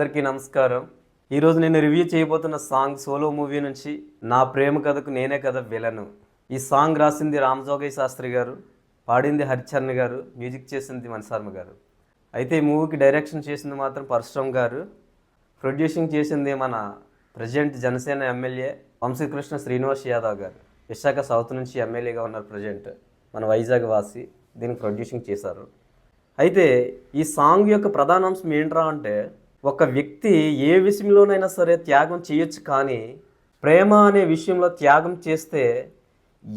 అందరికీ నమస్కారం. ఈరోజు నేను రివ్యూ చేయబోతున్న సాంగ్ సోలో మూవీ నుంచి నా ప్రేమ కథకు నేనే కథ విలను. ఈ సాంగ్ రాసింది రామజోగయ్య శాస్త్రి గారు పాడింది హరిచరణ్ గారు మ్యూజిక్ చేసింది మణిశర్మ గారు. అయితే ఈ మూవీకి డైరెక్షన్ చేసింది మాత్రం పరశురామ్ గారు. ప్రొడ్యూసింగ్ చేసింది మన ప్రజెంట్ జనసేన ఎమ్మెల్యే వంశీకృష్ణ శ్రీనివాస్ యాదవ్ గారు. విశాఖ సౌత్ నుంచి ఎమ్మెల్యేగా ఉన్నారు ప్రజెంట్ మన వైజాగ్ వాసి. దీనికి ప్రొడ్యూసింగ్ చేశారు. అయితే ఈ సాంగ్ యొక్క ప్రధాన అంశం ఏంట్రా అంటే ఒక వ్యక్తి ఏ విషయంలోనైనా సరే త్యాగం చేయొచ్చు కానీ ప్రేమ అనే విషయంలో త్యాగం చేస్తే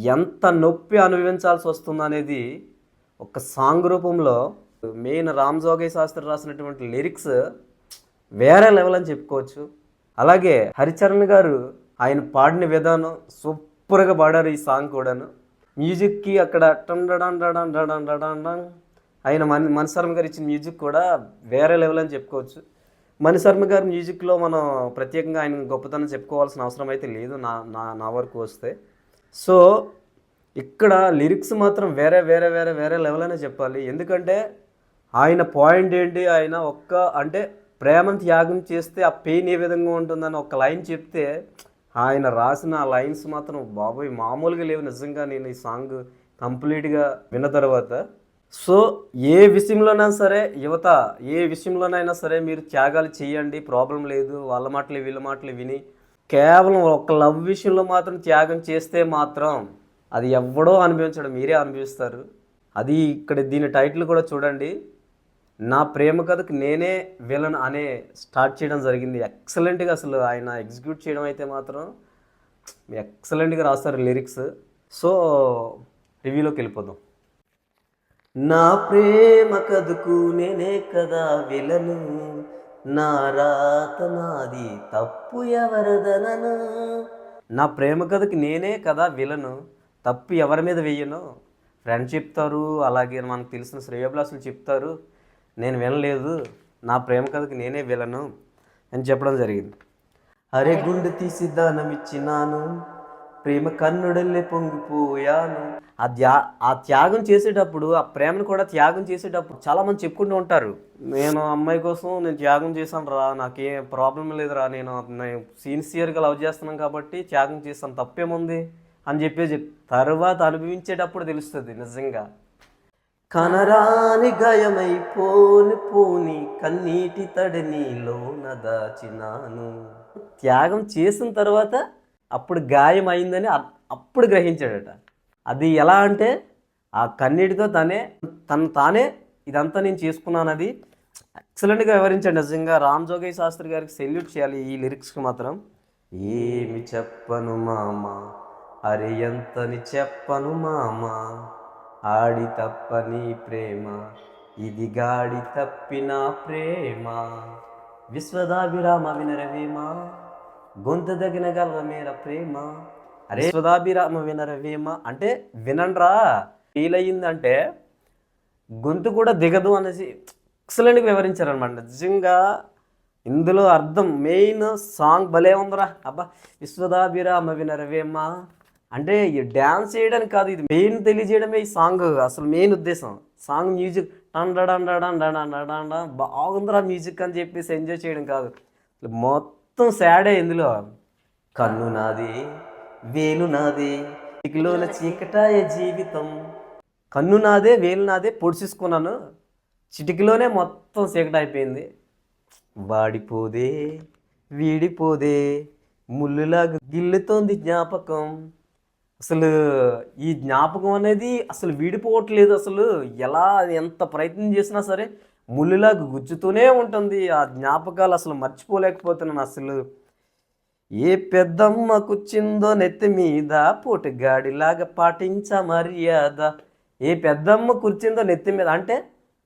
ఎంత నొప్పి అనుభవించాల్సి వస్తుందనేది ఒక సాంగ్ రూపంలో మెయిన్ రామ్ జోగయ్య శాస్త్రి రాసినటువంటి లిరిక్స్ వేరే లెవెల్ అని చెప్పుకోవచ్చు. అలాగే హరిచరణ్ గారు ఆయన పాడిన విధానం సూపర్గా పాడారు ఈ సాంగ్ కూడాను. మ్యూజిక్కి అక్కడ టన్ ఆయన మన మనసరం గారు ఇచ్చిన మ్యూజిక్ కూడా వేరే లెవెల్ అని చెప్పుకోవచ్చు. మణిశర్మ గారి మ్యూజిక్లో మనం ప్రత్యేకంగా ఆయన గొప్పతనం చెప్పుకోవాల్సిన అవసరం అయితే లేదు నా నా నా వరకు వస్తే. సో ఇక్కడ లిరిక్స్ మాత్రం వేరే వేరే వేరే వేరే లెవెల్ అనే చెప్పాలి. ఎందుకంటే ఆయన పాయింట్ ఏంటి? ఆయన ఒక్క అంటే ప్రేమను త్యాగం చేస్తే ఆ పెయిన్ ఏ విధంగా ఉంటుందని ఒక లైన్ చెప్తే ఆయన రాసిన ఆ లైన్స్ మాత్రం బాబోయ్ మామూలుగా లేవు. నిజంగా నేను ఈ సాంగ్ కంప్లీట్గా విన్న తర్వాత సో ఏ విషయంలోనైనా సరే యువత ఏ విషయంలోనైనా సరే మీరు త్యాగాలు చేయండి ప్రాబ్లం లేదు వాళ్ళ మాటలు వీళ్ళ మాటలు విని. కేవలం ఒక లవ్ విషయంలో మాత్రం త్యాగం చేస్తే మాత్రం అది ఎవడో అనుభవించడం మీరే అనుభవిస్తారు. అది ఇక్కడ దీని టైటిల్ కూడా చూడండి. నా ప్రేమ కథకు నేనే విలన్ అనే స్టార్ట్ చేయడం జరిగింది. ఎక్సలెంట్గా అసలు ఆయన ఎగ్జిక్యూట్ చేయడం అయితే మాత్రం ఎక్సలెంట్గా రాస్తారు లిరిక్స్. సో రివ్యూలోకి వెళ్ళిపోదాం. నా ప్రేమ కథకు నేనే కదా విలను. నా రాత నాది తప్పు ఎవరదనను. నా ప్రేమ కథకి నేనే కదా విలను. తప్పు ఎవరి మీద వెయ్యను ఫ్రెండ్స్ చెప్తారు అలాగే మనకు తెలిసిన శ్రేయోభిలాసులు చెప్తారు నేను వినలేదు. నా ప్రేమ కథకి నేనే విలను అని చెప్పడం జరిగింది. అరే గుండె తీసి దానం ఇచ్చినాను ప్రేమ కన్నుడల్లే పొంగిపోయాను. ఆ త్యా ఆ త్యాగం చేసేటప్పుడు ఆ ప్రేమను కూడా త్యాగం చేసేటప్పుడు చాలా మంది చెప్పుకుంటూ ఉంటారు. నేను అమ్మాయి కోసం నేను త్యాగం చేశాను రా నాకేం ప్రాబ్లం లేదురా నేను నేను సిన్సియర్గా లవ్ చేస్తున్నాను కాబట్టి త్యాగం చేస్తాను తప్పేముంది? అని చెప్పి తర్వాత అనుభవించేటప్పుడు తెలుస్తుంది నిజంగా. కనరాని గాయమైపోని పోని కన్నీటి తడిని లోన దాచినాను. త్యాగం చేసిన తర్వాత అప్పుడు గాయం అయిందని అప్పుడు గ్రహించాడట. అది ఎలా అంటే ఆ కన్నీటితో తనే తను తానే ఇదంతా నేను చేసుకున్నానది. ఎక్సలెంట్గా వివరించాడు. నిజంగా రామ్ జోగయ్య శాస్త్రి గారికి సెల్యూట్ చేయాలి ఈ లిరిక్స్కి మాత్రం. ఏమి చెప్పను మామ అరే ఎంతని చెప్పను మామ. ఆడి తప్పని ప్రేమ ఇది గాడి తప్పిన ప్రేమ. విశ్వదాభిరామ వినరవేమా? గొంతు దగిన మేర ప్రేమ అరే విశ్వదాభిరామ వినరవేమ అంటే వినండ్రా ఫీల్ అయ్యిందంటే గొంతు కూడా దిగదు అనేసి ఎక్సలెంట్గా వివరించారనమాట నిజంగా ఇందులో అర్థం మెయిన్ సాంగ్ భలే ఉందిరా అబ్బా విశ్వదాభిరామ వినరవేమ అంటే ఈ డ్యాన్స్ చేయడానికి కాదు ఇది మెయిన్ తెలియజేయడమే ఈ సాంగ్ అసలు మెయిన్ ఉద్దేశం సాంగ్ మ్యూజిక్ డండ బాగుందిరా మ్యూజిక్ అని చెప్పేసి ఎంజాయ్ చేయడం కాదు మొత్తం మొత్తం సాడే ఇందులో. కన్ను నాది వేలు నాది చిటికలోన చీకటాయ జీవితం. కన్ను నాదే వేలు నాదే పొడిచేసుకున్నాను. చిటికలోనే మొత్తం చీకట అయిపోయింది. వాడిపోదే వీడిపోదే ముళ్ళులా గిల్లుతోంది జ్ఞాపకం. అసలు ఈ జ్ఞాపకం అనేది అసలు వీడిపోవట్లేదు అసలు. ఎలా ఎంత ప్రయత్నం చేసినా సరే ముళ్ళులాగా గుచ్చుతూనే ఉంటుంది. ఆ జ్ఞాపకాలు అసలు మర్చిపోలేకపోతున్నాను అసలు. ఏ పెద్దమ్మ కూర్చిందో నెత్తి మీద పోటుగాడిలాగా పాటించ మర్యాద. ఏ పెద్దమ్మ కూర్చిందో నెత్తి మీద అంటే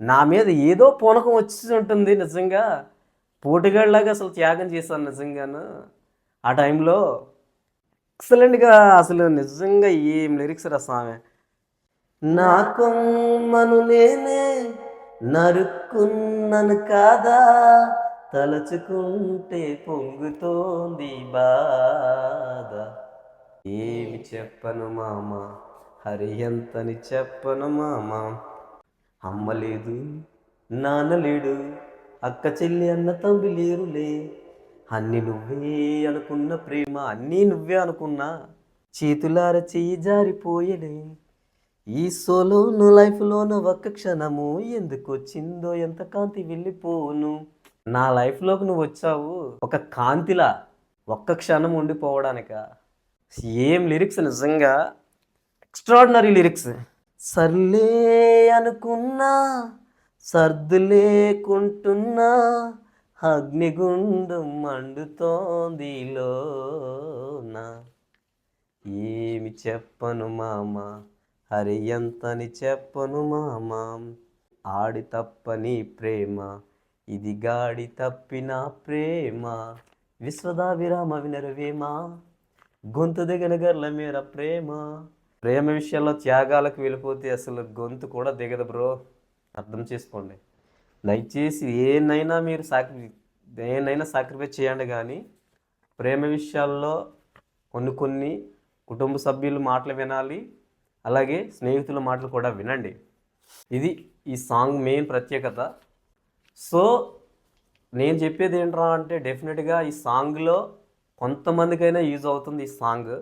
నా మీద ఏదో పూనకం వచ్చి ఉంటుంది నిజంగా. పోటుగాడిలాగా అసలు త్యాగం చేశాను నిజంగాను. ఆ టైంలో ఎక్సలెంట్గా అసలు నిజంగా ఏం లిరిక్స్ రా స్వామి నా కొమ్మను నేనే నరుక్కున్నను కాదా? తలుచుకుంటే పొంగుతోంది బాధ. ఏమి చెప్పను మామ? హరి ఎంతని చెప్పను మామ? అమ్మ లేదు నాన్న లేడు అక్క చెల్లి అన్న తమ్మి లేరులే. అన్ని నువ్వే అనుకున్న ప్రేమ అన్నీ నువ్వే అనుకున్నా. చేతులార చెయ్యి జారిపోయలే. ఈ సోలోను లైఫ్లోను ఒక్క క్షణము ఎందుకు వచ్చిందో ఎంత కాంతి వెళ్ళిపోను? నా లైఫ్లోకి నువ్వు వచ్చావు ఒక కాంతిలా ఒక్క క్షణం ఉండిపోవడానిక. ఏం లిరిక్స్ నిజంగా? Extraordinary lyrics. సర్లే అనుకున్నా సర్దు లేకుంటున్నా అగ్నిగుండం మండుతోంది లోన. ఏమి చెప్పను మామ? హరి ఎంతని చెప్పను మామా? ఆడి తప్పని ప్రేమ ఇది గాడి తప్పిన ప్రేమ. విశ్వదాభిరామ వినరవేమా గొంతు దిగన గర్ల మేర ప్రేమ. ప్రేమ విషయంలో త్యాగాలకు వెళ్ళిపోతే అసలు గొంతు కూడా దిగదు బ్రో. అర్థం చేసుకోండి. దయచేసి ఏనైనా మీరు సాక్రి దేనైనా సాక్రిఫైస్ చేయండి కానీ ప్రేమ విషయాల్లో కొన్ని కొన్ని కుటుంబ సభ్యులు మాటలు వినాలి. అలాగే స్నేహితుల మాటలు కూడా వినండి. ఇది ఈ సాంగ్ మెయిన్ ప్రత్యేకత. సో నేను చెప్పేది ఏంట్రా అంటే డెఫినెట్గా ఈ సాంగ్లో కొంతమందికైనా యూజ్ అవుతుంది ఈ సాంగ్.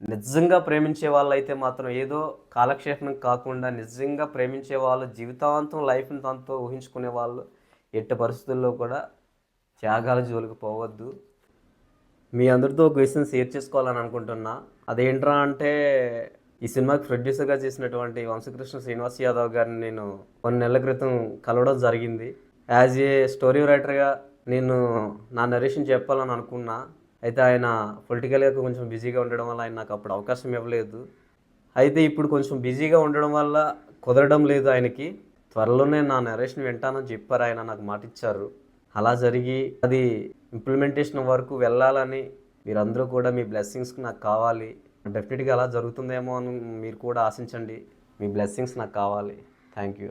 నిజంగా ప్రేమించే వాళ్ళు అయితే మాత్రం ఏదో కాలక్షేపం కాకుండా నిజంగా ప్రేమించే వాళ్ళు జీవితాంతం లైఫ్ని తనతో ఊహించుకునే వాళ్ళు ఎట్టి పరిస్థితుల్లో కూడా త్యాగాల జోలికి పోవద్దు. మీ అందరితో ఒక విషయం షేర్ చేసుకోవాలని అనుకుంటున్నా. అదేంట్రా అంటే ఈ సినిమాకి ప్రొడ్యూసర్గా చేసినటువంటి వంశకృష్ణ శ్రీనివాస్ యాదవ్ గారిని నేను కొన్ని నెలల క్రితం కలవడం జరిగింది. యాజ్ ఏ స్టోరీ రైటర్గా నేను నా నరేషన్ చెప్పాలని అనుకున్నా. అయితే ఆయన పొలిటికల్గా కొంచెం బిజీగా ఉండడం వల్ల ఆయన నాకు అప్పుడు అవకాశం ఇవ్వలేదు. అయితే ఇప్పుడు కొంచెం బిజీగా ఉండడం వల్ల కుదరడం లేదు ఆయనకి. త్వరలోనే నా నరేషన్ వింటానని చెప్పారు ఆయన నాకు మాట ఇచ్చారు. అలా జరిగి అది ఇంప్లిమెంటేషన్ వరకు వెళ్ళాలని మీరందరూ కూడా మీ బ్లెస్సింగ్స్ నాకు కావాలి. డెఫినెట్గా అలా జరుగుతుందేమో అని మీరు కూడా ఆశించండి. మీ బ్లెస్సింగ్స్ నాకు కావాలి. Thank you.